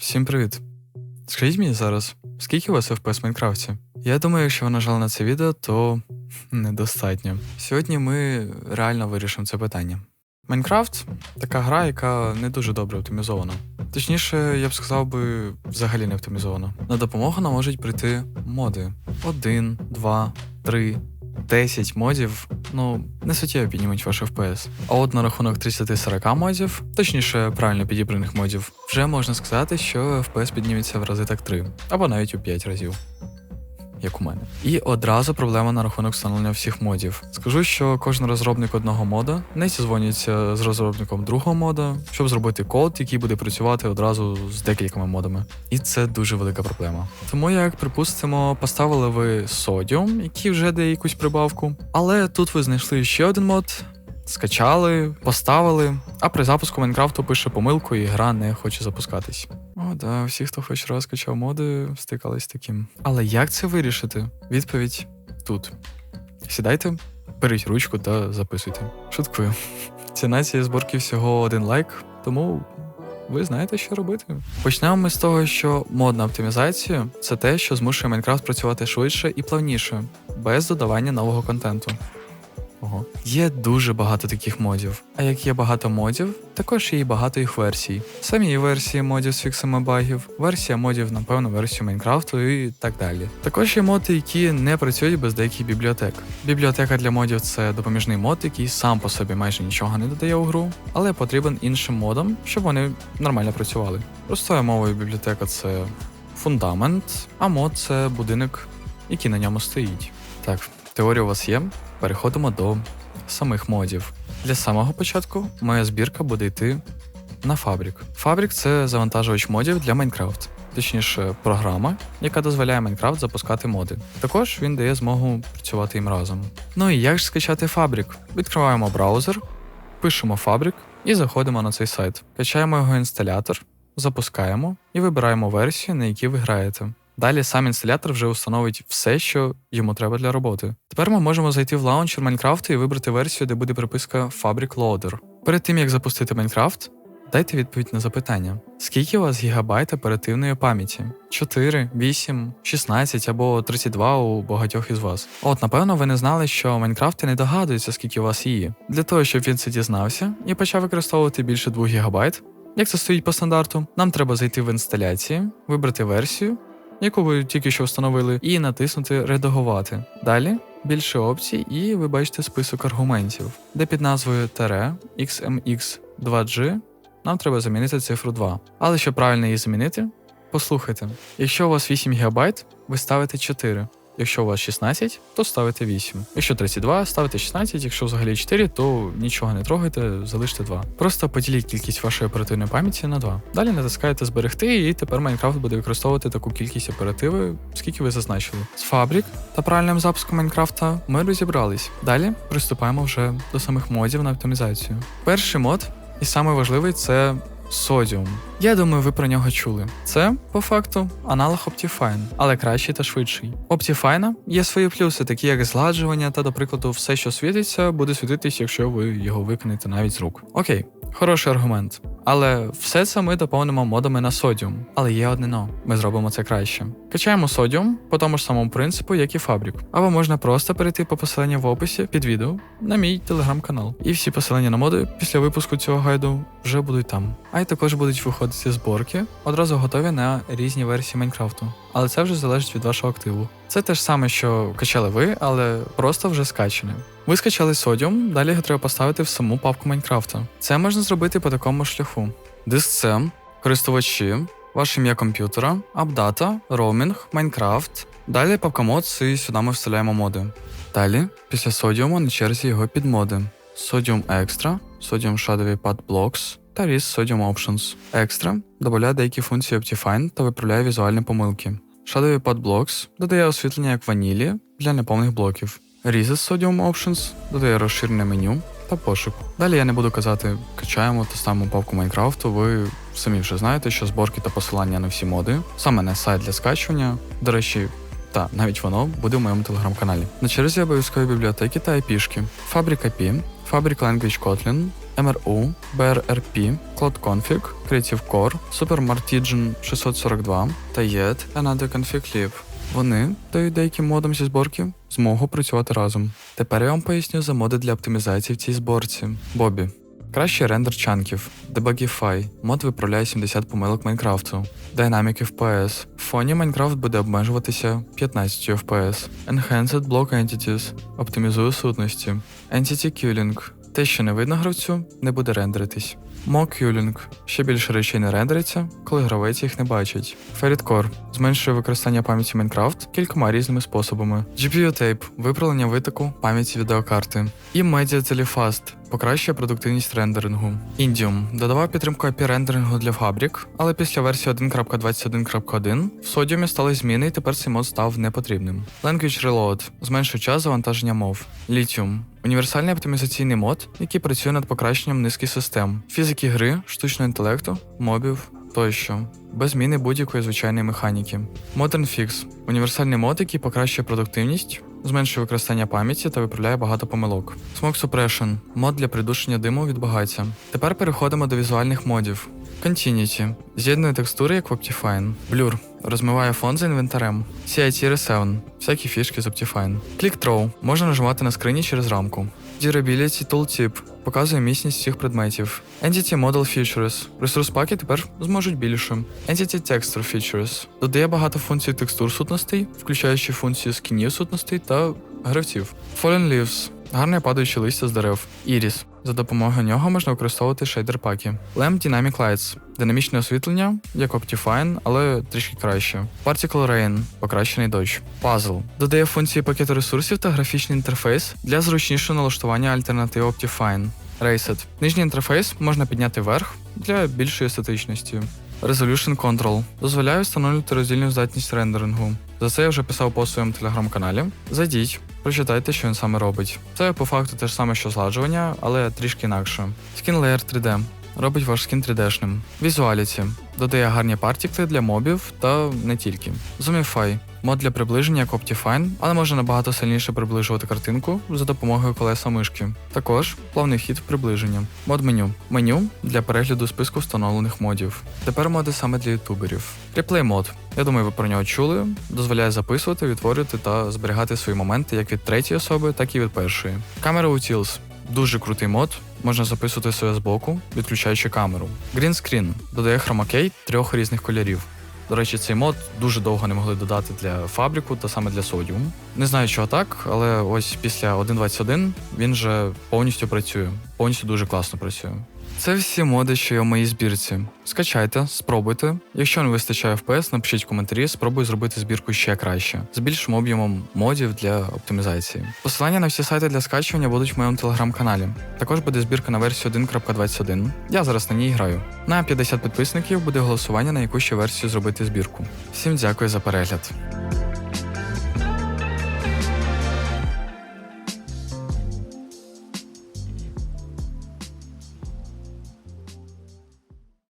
Всім привіт! Скажіть мені зараз, скільки у вас FPS в Майнкрафті? Я думаю, якщо ви нажали на це відео, то недостатньо. Сьогодні ми реально вирішимо це питання. Майнкрафт така гра, яка не дуже добре оптимізована. Точніше, я б сказав би, взагалі не оптимізована. На допомогу нам можуть прийти моди: один, два, три. 10 модів, ну, не суттєво піднімуть ваш FPS. А от на рахунок 30-40 модів, точніше, правильно підібраних модів, вже можна сказати, що FPS підніметься в рази так 3, або навіть у 5 разів. Як у мене. І одразу проблема на рахунок встановлення всіх модів. Скажу, що кожен розробник одного мода не зізвонюється з розробником другого мода, щоб зробити код, який буде працювати одразу з декількома модами. І це дуже велика проблема. Тому, як припустимо, поставили ви Sodium, який вже дає якусь прибавку, але тут ви знайшли ще один мод. Скачали, поставили, а при запуску Майнкрафту пише помилку, і гра не хоче запускатись. О, да, всі, хто хоч раз скачав моди, стикались з таким. Але як це вирішити? Відповідь тут. Сідайте, беріть ручку та записуйте. Шуткую. Ціна цієї зборки всього один лайк, тому ви знаєте, що робити. Почнемо ми з того, що мод на оптимізацію це те, що змушує Майнкрафт працювати швидше і плавніше, без додавання нового контенту. Ого. Є дуже багато таких модів. А як є багато модів, також є і багато їх версій. Самі версії модів з фіксами багів, версія модів, напевно, версію Майнкрафту і так далі. Також є моди, які не працюють без деяких бібліотек. Бібліотека для модів це допоміжний мод, який сам по собі майже нічого не додає у гру, але потрібен іншим модам, щоб вони нормально працювали. Простою мовою бібліотека це фундамент, а мод це будинок, який на ньому стоїть. Так, теорія у вас є. Переходимо до самих модів. Для самого початку моя збірка буде йти на Фабрик. Фабрик це завантажувач модів для Майнкрафт, точніше, програма, яка дозволяє Майнкрафт запускати моди. Також він дає змогу працювати їм разом. Ну і як ж скачати Фабрик? Відкриваємо браузер, пишемо Фабрик і заходимо на цей сайт. Качаємо його інсталятор, запускаємо і вибираємо версію, на якій ви граєте. Далі сам інсталятор вже установить все, що йому треба для роботи. Тепер ми можемо зайти в лаунчер Майнкрафту і вибрати версію, де буде приписка Fabric Loader. Перед тим як запустити Майнкрафт, дайте відповідь на запитання: скільки у вас гігабайт оперативної пам'яті? 4, 8, 16 або 32 у багатьох із вас. От, напевно, ви не знали, що Майнкрафт не догадується, скільки у вас її. Для того, щоб він це дізнався і почав використовувати більше 2 гігабайт. Як це стоїть по стандарту, нам треба зайти в інсталяції, вибрати версію, яку ви тільки що встановили, і натиснути Редагувати. Далі більше опцій, і ви бачите список аргументів, де під назвою Тере XMX2G нам треба замінити цифру 2. Але щоб правильно її замінити, послухайте: якщо у вас 8 ГБ, ви ставите 4. Якщо у вас 16, то ставите 8. Якщо 32, ставите 16, якщо взагалі 4, то нічого не трогайте, залиште 2. Просто поділіть кількість вашої оперативної пам'яті на 2. Далі натискаєте зберегти, і тепер Майнкрафт буде використовувати таку кількість оперативи, скільки ви зазначили. З фабрик та правильним запуском Майнкрафта ми розібрались. Далі приступаємо вже до самих модів на оптимізацію. Перший мод, і самий важливий це Sodium. Я думаю, ви про нього чули. Це, по факту, аналог Optifine, але кращий та швидший. Optifine є свої плюси, такі як згладжування та, до прикладу, все, що світиться, буде світитись, якщо ви його викинете навіть з рук. Окей, хороший аргумент. Але все це ми доповнимо модами на содіум. Але є одне но. Ми зробимо це краще. Качаємо содіум по тому ж самому принципу, як і Фабрик. Або можна просто перейти по посиланню в описі під відео на мій телеграм-канал. І всі посилання на моди після випуску цього гайду вже будуть там. А й також будуть виходити зборки, одразу готові на різні версії Майнкрафту. Але це вже залежить від вашого активу. Це те ж саме, що качали ви, але просто вже скачане. Ви скачали Sodium, далі його треба поставити в саму папку Майнкрафта. Це можна зробити по такому шляху: диск C, користувачі, ваше ім'я комп'ютера, апдата, роумінг, Майнкрафт. Далі папка мод, і сюди ми вставляємо моди. Далі, після Sodium на черзі його підмоди: Sodium Extra, Sodium Shadowy Pad Blocks та RIS Sodium Options. Extra додає деякі функції Optifine та виправляє візуальні помилки. Shadowy Pad Blocks додає освітлення як ванілі для неповних блоків. Release Sodium Options додає розширене меню та пошук. Далі я не буду казати, качаємо та ставимо папку Майнкрафту. Ви самі вже знаєте, що зборки та посилання на всі моди, саме на сайт для скачування. До речі, та навіть воно буде в моєму телеграм-каналі. На черзі обов'язкові бібліотеки та IP-шки. Fabric API, Fabric Language Kotlin, MRU, BRRP, Cloud Config, Creative Core, SuperMartigen 642 та YET Another Config Lib. Вони дають деяким модам зі зборки змогу працювати разом. Тепер я вам поясню за моди для оптимізації в цій зборці. Бобі. Кращий рендер чанків, Debugify, мод виправляє 70 помилок Майнкрафту, Dynamic FPS. В фоні Майнкрафт буде обмежуватися 15 FPS. Enhanced Block Entities оптимізує сутності. Entity Culling. Те, що не видно гравцю, не буде рендеритись. Mock Ще більше речей не рендериться, коли гравець їх не бачить. Ferritcore зменшує використання пам'яті Майнкрафт кількома різними способами. GPU Tape виправлення витоку пам'яті відеокарти. І Media Fast покращує продуктивність рендерингу. Indium додавав підтримку API рендерингу для фабрик, але після версії 1.21.1 в Sodium стали зміни, і тепер цей мод став непотрібним. Language Reload зменшує час завантаження мов. Lithium універсальний оптимізаційний мод, який працює над покращенням низки систем, фізики гри, штучного інтелекту, мобів тощо, без зміни будь-якої звичайної механіки. Modern Fix універсальний мод, який покращує продуктивність, зменшує використання пам'яті та виправляє багато помилок. Smoke Suppression мод для придушення диму від багаття. Тепер переходимо до візуальних модів. Continuity з'єднує текстури як в Optifine. Blur розмиває фон за інвентарем. CIT Resound всякі фішки з Optifine. Click Throw можна нажимати на скрині через рамку. Durability Tooltip показує міцність всіх предметів. Entity Model Features. Ресурс паки тепер зможуть більше. Entity Texture Features додає багато функцій текстур сутностей, включаючи функцію скінів сутностей та гравців. Fallen Leaves гарне падаюче листя з дерев. Iris. За допомогою нього можна використовувати шейдер паки. Lamp Dynamic Lights динамічне освітлення, як Optifine, але трішки краще. Particle Rain покращений дощ. Puzzle додає функції пакету ресурсів та графічний інтерфейс для зручнішого налаштування альтернативи Optifine. Reset. Нижній інтерфейс можна підняти вверх для більшої естетичності. Resolution Control дозволяє встановлювати роздільну здатність рендерингу. За це я вже писав по своєму телеграм-каналі. Зайдіть, прочитайте, що він саме робить. Це по факту те ж саме, що зладжування, але трішки інакше. Skin Layer 3D робить ваш скін 3D-шним. Visuality додає гарні партікли для мобів та не тільки. Zoomify мод для приближення як Optifine, але може набагато сильніше приближувати картинку за допомогою колеса мишки. Також плавний вхід в приближення. Мод меню. Меню для перегляду списку встановлених модів. Тепер моди саме для ютуберів. Replay мод. Я думаю, ви про нього чули. Дозволяє записувати, відтворювати та зберігати свої моменти як від третьої особи, так і від першої. Камера Utils. Дуже крутий мод, можна записувати своє збоку, відключаючи камеру. Screen додає хромакей трьох різних кольорів. До речі, цей мод дуже довго не могли додати для фабрику та саме для Sodium. Не знаю, чого так, але ось після 1.21 він вже повністю працює, повністю дуже класно працює. Це всі моди, що є в моїй збірці. Скачайте, спробуйте. Якщо не вистачає FPS, напишіть коментарі, спробуй зробити збірку ще краще, з більшим об'ємом модів для оптимізації. Посилання на всі сайти для скачування будуть в моєму телеграм-каналі. Також буде збірка на версію 1.21. Я зараз на ній граю. На 50 підписників буде голосування на яку ще версію зробити збірку. Всім дякую за перегляд.